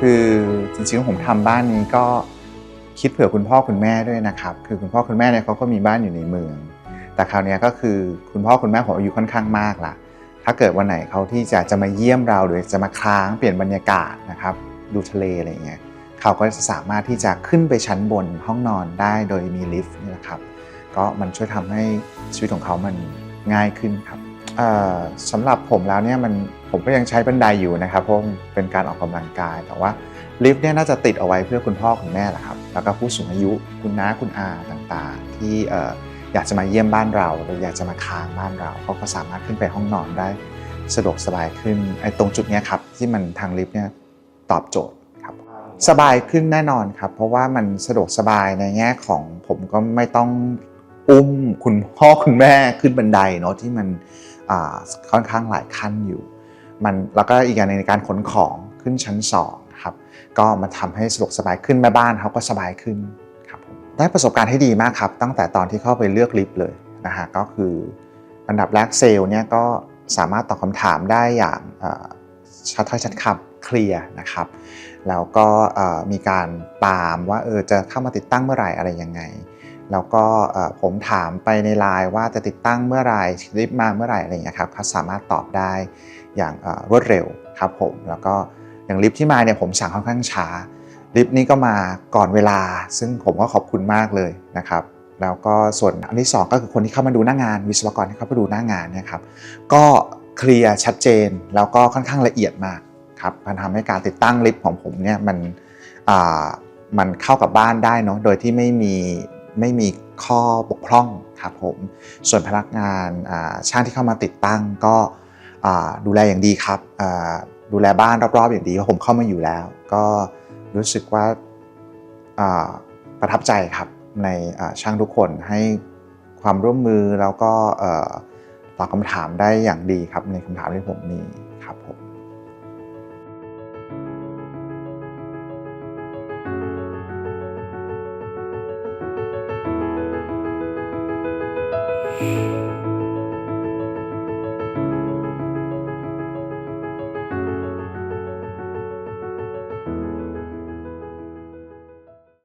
คือจริงๆผมทำบ้านนี้ก็คิดเผื่อคุณพ่อคุณแม่ด้วยนะครับ คือคุณพ่อคุณแม่เนี่ยเขาก็มีบ้านอยู่ในเมือง แต่คราวนี้ก็คือคุณพ่อคุณแม่ผมอายุค่อนข้างมากละถ้าเกิดวันไหนเขาที่จะจะมาเยี่ยมเราหรือจะมาค้างเปลี่ยนบรรยากาศนะครับ ดูทะเลอะไรอย่างเงี้ยเขาก็จะสามารถที่จะขึ้นไปชั้นบนห้องนอนได้โดยมีลิฟต์นี่แหละครับ ก็มันช่วยทำให้ชีวิตของเขามันง่ายขึ้นครับ สำหรับผมแล้วเนี่ยมันผมก็ยังใช้บันไดอยู่นะครับเพราะเป็นการออกกำลังกาย แต่ว่าลิฟต์เนี่ยน่าจะติดเอาไว้เพื่อคุณพ่อคุณแม่แหละครับแล้วก็ผู้สูงอายุคุณน้าคุณอาต่างๆ ที่ออยากจะมาเยี่ยมบ้านเราหรืออยากจะมาค้างบ้านเราเขาก็สามารถขึ้นไปห้องนอนได้สะดวกสบายขึ้นไอ้ตรงจุดนี้ครับที่มันทางลิฟต์เนี่ยตอบโจทย์ครับสบายขึ้นแน่นอนครับเพราะว่ามันสะดวกสบายในแง่ของผมก็ไม่ต้องอุ้มคุณพ่อคุณแม่ขึ้นบันไดเนาะที่มัน ค่อนข้างหลายขั้นอยู่ มันแล้วก็อีกอย่างหนึงในการขนของขึ้นชั้นสองครับก็มาทำให้สะดวกสบายขึ้นแม่บ้านเขาก็สบายขึ้นครับผมได้ประสบการณ์ที่ดีมากครับ ตั้งแต่ตอนที่เข้าไปเลือกลิฟต์เลยนะฮะก็คืออันดับแรกเซลล์เนี่ยก็สามารถตอบคำถามได้อย่างชัดถ้อยชัดคำเคลียร์นะครับ แล้วก็มีการตามว่าเออจะเข้ามาติดตั้งเมื่อไหร่อะไรยังไง แล้วก็ผมถามไปในไลน์ว่าจะติดตั้งเมื่อไหร่รีบมาเมื่อไหร่อะไรอย่างเงี้ครับเขาสามารถตอบได้อย่างรวดเร็วครับผมแล้วก็อย่างลิฟต์ที่มาเนี่ยผมสั่งค่อนข้างช้าลิฟต์นี้ก็มาก่อนเวลา ซึ่งผมก็ขอบคุณมากเลยนะครับแล้วก็ส่วนอันที่สองก็คือคนที่เข้ามาดูหน้างาน วิศวกรที่เข้ามาดูหน้างานเนี่ยครับก็เคลียร์ชัดเจนแล้วก็ค่อนข้างละเอียดมากครับมันทำให้การติดตั้งลิฟต์ของผมเนี่ยมันมันเข้ากับบ้านได้เนาะโดยที่ไม่มี ไม่มีข้อบกพร่องครับผม ส่วนพนักงานช่างที่เข้ามาติดตั้งก็ดูแลอย่างดีครับดูแลบ้านรอบๆอย่างดีเพราะผมเข้ามาอยู่แล้ว ก็รู้สึกว่าประทับใจครับในช่างทุกคนให้ความร่วมมือแล้วก็ตอบคำถามได้อย่างดีครับในคำถามที่ผมมีครับผม you